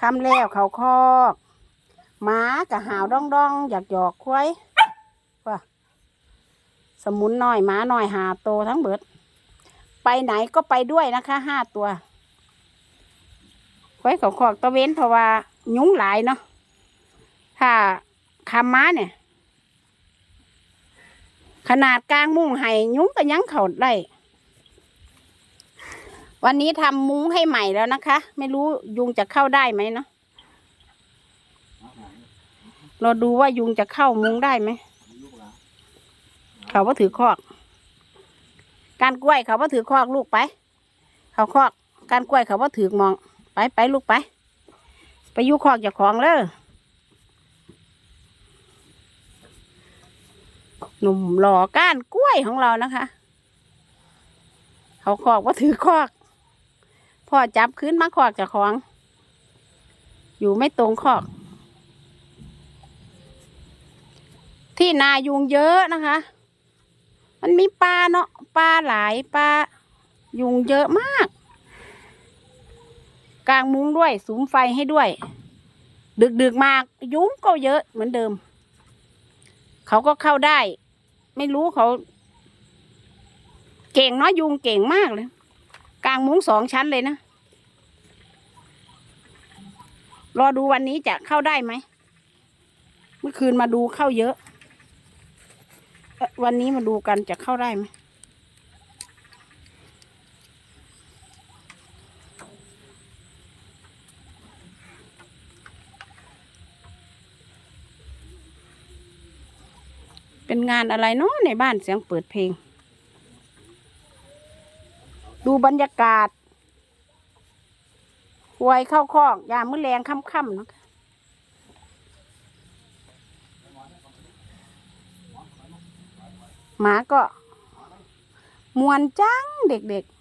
คำแล้วเขาคอกหมากะหาวดองดองๆอยากหยอกควายว่าสมุนหน้อยหมาหน้อยหาโตทั้งเบิด ไปไหนก็ไปด้วยนะคะห้าตัวควายเขาคอกตะเว้นเพราะว่ายุ้งหลายเนาะถ้าคำม้าเนี่ย ขนาดกลางมุ้งไห้ยุ้งก็ยังเขาได้ วันนี้ทำมุ้งให้ใหม่แล้วนะคะ ไม่รู้ยุงจะเข้าได้ไหมเนาะเราดูว่ายุงจะเข้ามุ้งได้ไหม เขาว่าถือคอก การกล้วยเขาว่าถือคอกลูกไป เขาคอก การกล้วยเขาว่าถือมอง ไปไปลูกไป ไปยุคอกจ้าของเลยหนุ่มหล่อก้านกล้วยของเรานะคะ เขาคอกว่าถือคอก พ่อจับขึ้นมาคอกจากของ อยู่ไม่ตรงคอก ที่นายุงเยอะนะคะ มันมีปลาเนาะปลาหลายปลายุงเยอะมาก กลางมุ้งด้วยสุมไฟให้ด้วย ดึกดึกมาก ยุงก็เยอะเหมือนเดิม เขาก็เข้าได้ ไม่รู้เขา เก่งเนาะยุงเก่งมากเลยางมุ้งสองชั้นเลยนะ รอดูวันนี้จะเข้าได้ไหม เมื่อคืนมาดูเข้าเยอะ วันนี้มาดูกันจะเข้าได้ไหมเป็นงานอะไรเนาะในบ้านเสียงเปิดเพลง ดูบรรยากาศหวยเข้าคอกยามมื้อแรงค่ำๆเนะหมาก็มวนจังเด็กๆ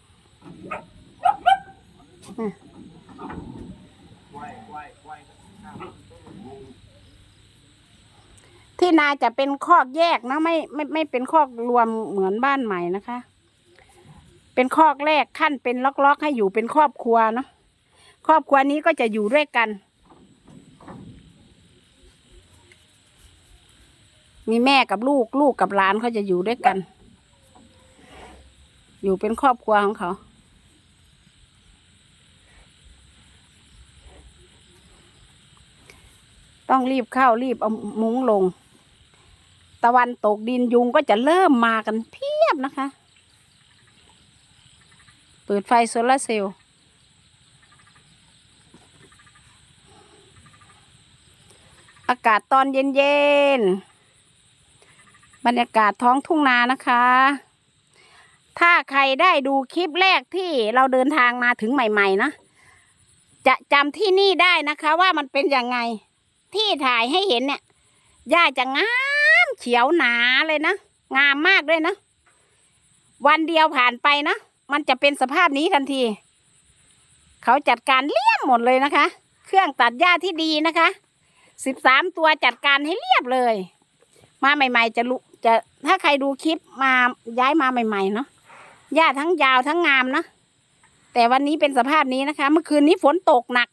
ที่นาจะเป็นคอกแยกนะ ไม่ไม่ไม่เป็นคอกรวมเหมือนบ้านใหม่นะคะ เป็นคอกแรกขั้นเป็นล็อกๆให้อยู่เป็นครอบครัวเนาะครอบครัวนี้ก็จะอยู่ด้วยกัน มีแม่กับลูกลูกกับหลานเขาจะอยู่ด้วยกัน อยู่เป็นครอบครัวของเขาต้องรีบเข้ารีบเอามุ้งลง ตะวันตกดินยุงก็จะเริ่มมากันเพียบนะคะ ปิดไฟโซลาเซลล์อากาศตอนเย็นๆ บรรยากาศท้องทุ่งนานะคะ ถ้าใครได้ดูคลิปแรกที่เราเดินทางมาถึงใหม่ ๆ นะ จะจำที่นี่ได้นะคะว่ามันเป็นยังไง ที่ถ่ายให้เห็นเนี่ยหญ้าจะงามเขียวหนาเลยนะ งามมากด้วยนะ วันเดียวผ่านไปนะ มันจะเป็นสภาพนี้ทันที เขาจัดการเลี่ยมหมดเลยนะคะ เครื่องตัดหญ้าที่ดีนะคะสิบสามตัวจัดการให้เรียบเลย มาใหม่ ๆ จะรู้จะถ้าใครดูคลิปมาย้ายมาใหม่ๆเนาะหญ้าทั้งยาวทั้งงามเนาะแต่วันนี้เป็นสภาพนี้นะคะ เมื่อคืนนี้ฝนตกหนัก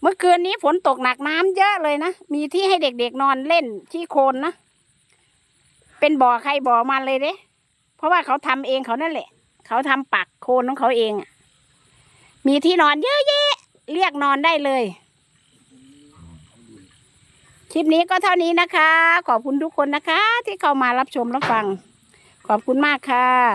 เมื่อคืนนี้ฝนตกหนักน้ำเยอะเลยนะ มีที่ให้เด็กๆนอนเล่นที่โคนนะ เป็นบ่อใครบ่อมันเลยเด้ เพราะว่าเขาทำเองเขานั่นแหละ เขาทำปักโคนของเขาเอง มีที่นอนเยอะแยะ เรียกนอนได้เลย คลิปนี้ก็เท่านี้นะคะ ขอบคุณทุกคนนะคะ ที่เข้ามารับชมรับฟัง ขอบคุณมากค่ะ